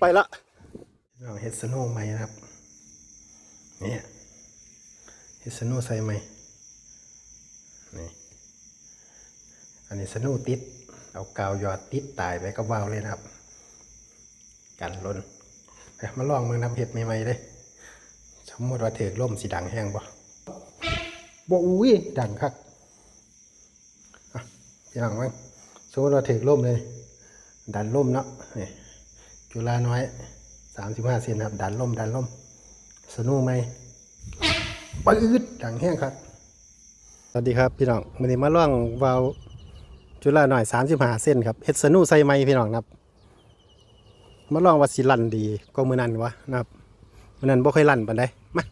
ไปละเราเฮดสโน่ใหม่นะครับ เนี่ยเฮดสโน่ใส่ใหม่นี่อันนี้สโน่ติด เอากาวหยอดติดตายไปก็วาวเลยนะครับ กันล้นไปมาลองมือน้ำเห็ดใหม่ๆเลยสมมติว่าถือล่มสีดังแห้งบ่บ่อุ้ยดังคักอะพี่น้องมั้งสมมติว่าถือล่มเลย ดันล่มเนาะนี่ จุฬาน้อยสามสิบห้าเซนครับ ดันล่มดันล่ม สนุกไหมปืดดังแห้งครับ สวัสดีครับพี่น้องวันนี้มาล่องวาวจุฬาหน่อยสามสิบห้าเส้นครับเฮ็ดสนุใส่ไม้พี่น้องครับ มาล่องว่าสิลันดีก็มือนันวะนะครับมือนันบ่เคยลันปานใดมา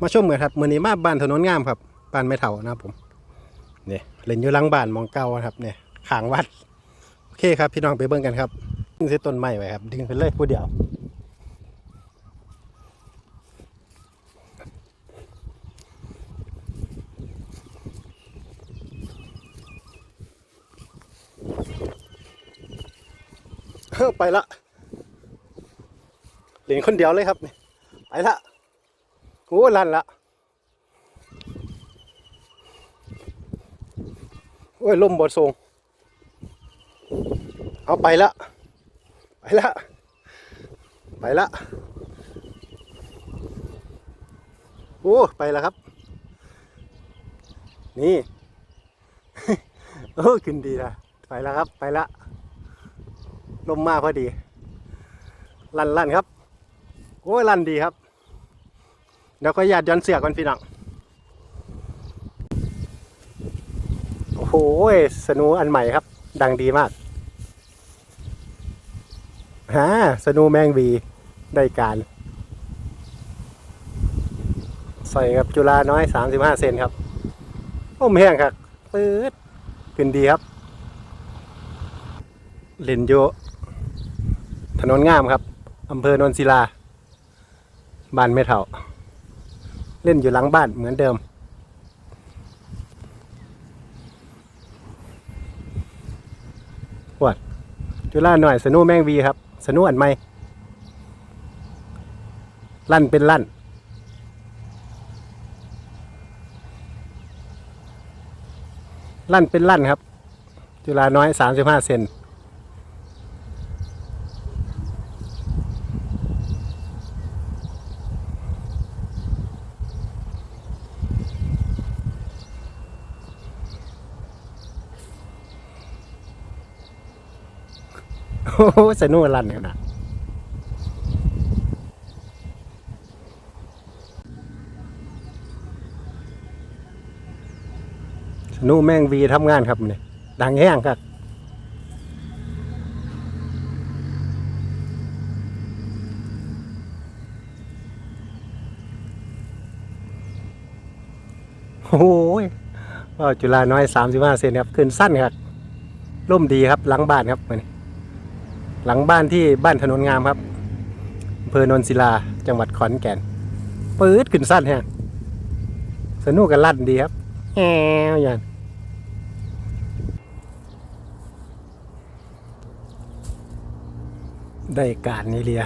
มาชมกันครับมือนี้มาบ้านถนนงามครับบ้านไม่เฒ่านะครับผมนี่เล่นอยู่ลังบ้านมองเก่าครับเนี่ยขางวัด โอเคครับ พี่น้องไปเบิ่งกันครับ ดึงเส้นต้นไม้ไว้ครับ ดึงไปเลยผู้เดียวเฮ้อไปละเหรียคนเดียวเลยครับนี่ไปละโอ้ลั่นละโอ้ยลมบดทรงเอาไปละ ไปละไปละโอ้ไปแล้วครับ นี่โอ้ขึ้นดีละไปแล้วครับ ไปละลมมาพอดี ลั่นลั่นครับ โอ้ลั่นดีครับ เดี๋ยวก็หยาดย้อนเสือก่อนพี่น้องโอ้โหสนูอันใหม่ครับ ดังดีมาก ฮะสนูแมงวีได้การ ใส่กับจุฬาน้อยสามสิบห้าเซนครับโอ้มแห้งครับปื๊ดขึ้นดีครับ เล่นโยถนนงามครับอำเภอโนนศิลา บ้านไม่เท่า เล่นอยู่หลังบ้านเหมือนเดิม วัดจุฬาหน่อยสนุแมงวีครับ สนุนไหมลั่นเป็นลั่น ลั่นเป็นลั่นครับ จุฬาน้อยสามสิบห้าเซน โอ้โหสนุกลั่นขนาดสนุกแม่งวีทำงานครับเนี่ยดังแห้งครับโอ้ยว่าจุฬาน้อยสามสิบห้าเซนครับ ขึ้นสั้นครับร่มดีครับ หลังบ้านครับนี่ หลังบ้านที่บ้านถนนงามครับอำเภอโนนศิลาจังหวัดขอนแก่นปื๊ดขึ้นสั้นฮะสนุกกันลั่นดีครับแอวอย่างได้การนี่เลีย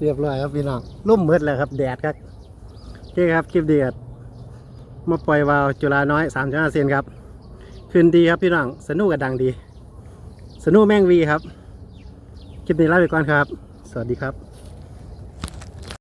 เรียบร้อยครับพี่น้องร่มมืดแล้วครับ แดดครับโอเคครับคลิปเดียดมาปล่อยวาวจุฬาน้อยสามห้าเซนครับ คืนดีครับพี่น้องสนุกกับดังดี สนุกแม่งวีครับ คลิปนี้ลาไปก่อนครับ สวัสดีครับ